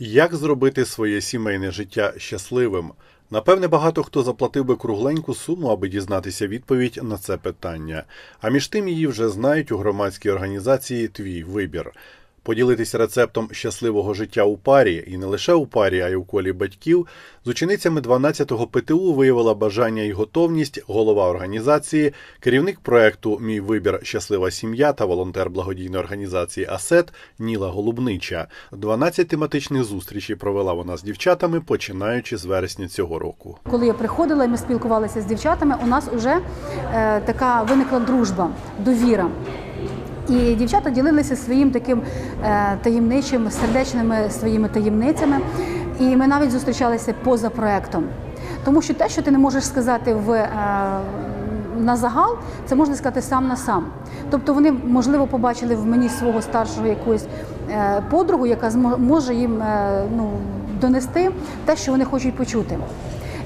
Як зробити своє сімейне життя щасливим? Напевне, багато хто заплатив би кругленьку суму, аби дізнатися відповідь на це питання. А між тим її вже знають у громадській організації Твій вибір. Поділитися рецептом щасливого життя у парі і не лише у парі, а й у колі батьків. З ученицями 12-го ПТУ виявила бажання і готовність голова організації, керівник проекту Мій вибір щаслива сім'я та волонтер благодійної організації АСЕТ Ніла Голубнича. 12 тематичних зустрічей провела вона з дівчатами, починаючи з вересня цього року. Коли я приходила, ми спілкувалися з дівчатами, у нас вже е, така виникла дружба, довіра. І дівчата ділилися своїм таким е, таємничим, сердечними своїми таємницями. І ми навіть зустрічалися поза проектом. Тому що те, що ти не можеш сказати в, е, на загал, це можна сказати сам на сам. Тобто вони, можливо, побачили в мені свого старшого якусь е, подругу, яка може їм ну, донести те, що вони хочуть почути.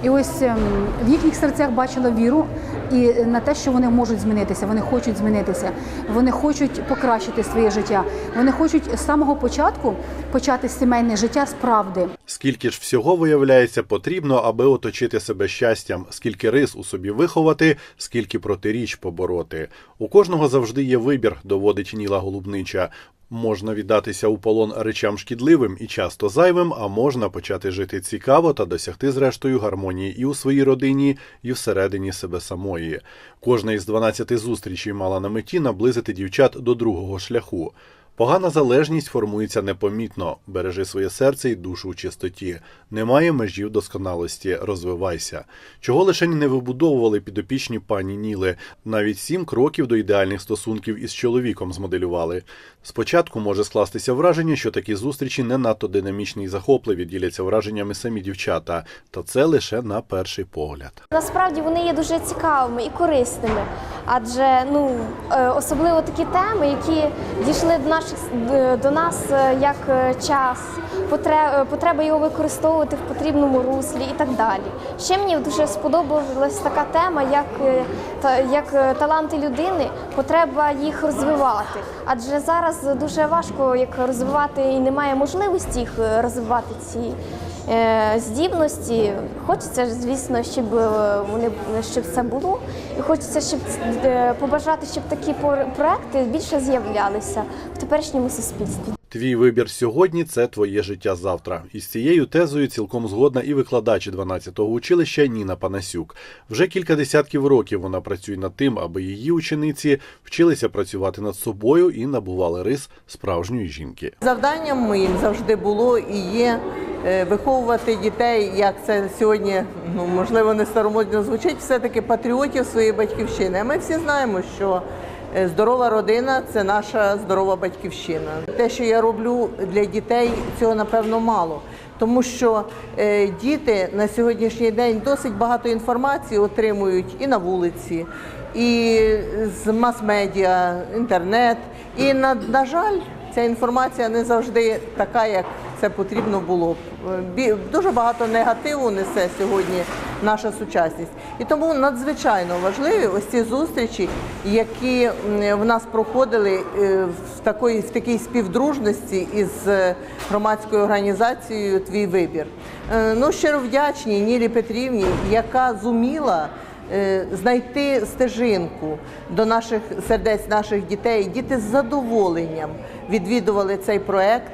І ось ем, в їхніх серцях бачила віру і на те, що вони можуть змінитися, вони хочуть змінитися, вони хочуть покращити своє життя. Вони хочуть з самого початку почати сімейне життя з правди. Скільки ж всього виявляється потрібно, аби оточити себе щастям, скільки рис у собі виховати, скільки протиріч побороти. У кожного завжди є вибір, доводить Ніла Голубнича. Можна віддатися у полон речам шкідливим і часто зайвим, а можна почати жити цікаво та досягти зрештою гармонії і у своїй родині, і всередині себе самої. Кожна із 12 зустрічей мала на меті наблизити дівчат до другого шляху. Погана залежність формується непомітно. Бережи своє серце і душу у чистоті. Немає межів досконалості. Розвивайся. Чого лише не вибудовували підопічні пані Ніли. Навіть сім кроків до ідеальних стосунків із чоловіком змоделювали. Спочатку може скластися враження, що такі зустрічі не надто динамічні і захопливі, діляться враженнями самі дівчата. Та це лише на перший погляд. Насправді вони є дуже цікавими і корисними, адже ну е, особливо такі теми, які дійшли до наших д- до нас е, як е, час, потре- е, потреба його використовувати в потрібному руслі і так далі. Ще мені дуже сподобалась така тема, як, е, як е, таланти людини, потреба їх розвивати. Адже зараз дуже важко як розвивати і немає можливості їх е, розвивати ці е, здібності. Хочеться звісно, щоб е, вони щоб це було, і хочеться, щоб е, побажати, щоб такі проекти більше з'являлися в теперішньому суспільстві. Твій вибір сьогодні це твоє життя завтра. Із цією тезою цілком згодна і викладач 12-го училища Ніна Панасюк. Вже кілька десятків років вона працює над тим, аби її учениці вчилися працювати над собою і набували рис справжньої жінки. Завданням моїм завжди було і є е, виховувати дітей, як це сьогодні ну можливо не старомодно звучить, все-таки патріотів своєї батьківщини. А ми всі знаємо, що е, здорова родина це наша здорова батьківщина. Те, що я роблю для дітей, цього напевно мало. Тому що е, діти на сьогоднішній день досить багато інформації отримують і на вулиці, і з мас-медіа, інтернет. І на, на жаль, ця інформація не завжди така, як це потрібно було б. Дуже багато негативу несе сьогодні наша сучасність. І тому надзвичайно важливі ось ці зустрічі, які в нас проходили е, в такої в такій співдружності із е, громадською організацією Твій вибір. Е, Ну щиро вдячні Нілі Петрівні, яка зуміла е, знайти стежинку до наших сердець наших дітей. Діти з задоволенням відвідували цей проект.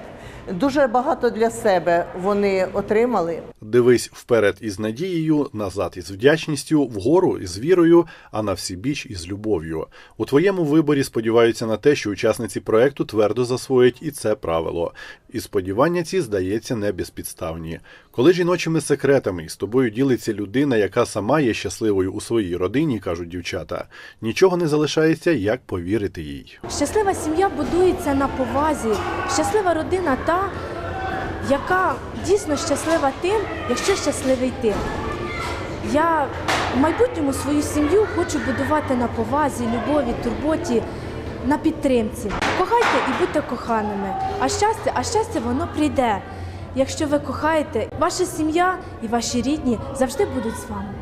Дуже багато для себе вони отримали. Дивись вперед із надією, назад із вдячністю, вгору із вірою, а на всі біч із любов'ю. У твоєму виборі сподіваються на те, що учасниці проекту твердо засвоять і це правило. І сподівання ці, здається, не безпідставні. Коли жіночими секретами із тобою ділиться людина, яка сама є щасливою у своїй родині, кажуть дівчата, нічого не залишається, як повірити їй. Щаслива сім'я будується на повазі. Щаслива родина та, яка дійсно щаслива тим, якщо щасливий ти. Я в майбутньому свою сім'ю хочу будувати на повазі, любові, турботі, на підтримці. Кохайте і будьте коханими. А щастя, а щастя воно прийде. Якщо ви кохаєте, ваша сім'я і ваші рідні завжди будуть з вами.